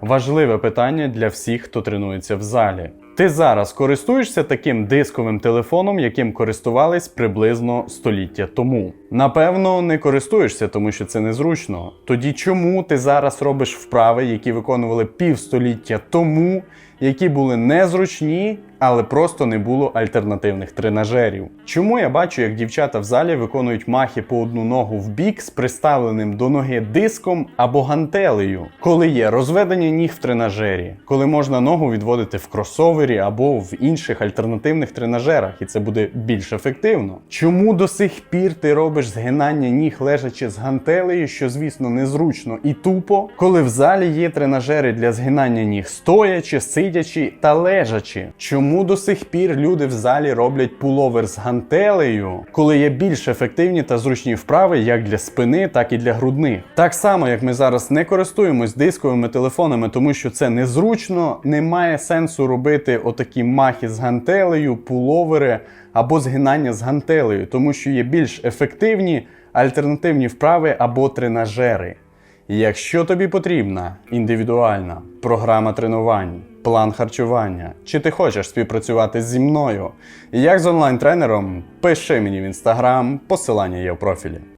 Важливе питання для всіх, хто тренується в залі. Ти зараз користуєшся таким дисковим телефоном, яким користувались приблизно століття тому. Напевно, не користуєшся, тому що це незручно. Тоді чому ти зараз робиш вправи, які виконували півстоліття тому, які були незручні, але просто не було альтернативних тренажерів? Чому я бачу, як дівчата в залі виконують махи по одну ногу в бік з приставленим до ноги диском або гантелею, коли є розведення ніг в тренажері, коли можна ногу відводити в кросовері або в інших альтернативних тренажерах, і це буде більш ефективно. Чому до сих пір ти робиш згинання ніг лежачи з гантелею, що звісно незручно і тупо, коли в залі є тренажери для згинання ніг стоячи, сидячи та лежачи? Чому до сих пір люди в залі роблять пуловер з гантелею, коли є більш ефективні та зручні вправи як для спини, так і для грудних? Так само, як ми зараз не користуємось дисковими телефонами, тому що це незручно, немає сенсу робити отакі махи з гантелею, пуловери або згинання з гантелею, тому що є більш ефективні альтернативні вправи або тренажери. Якщо тобі потрібна індивідуальна програма тренувань, план харчування, чи ти хочеш співпрацювати зі мною, як з онлайн-тренером, пиши мені в інстаграм, посилання є в профілі.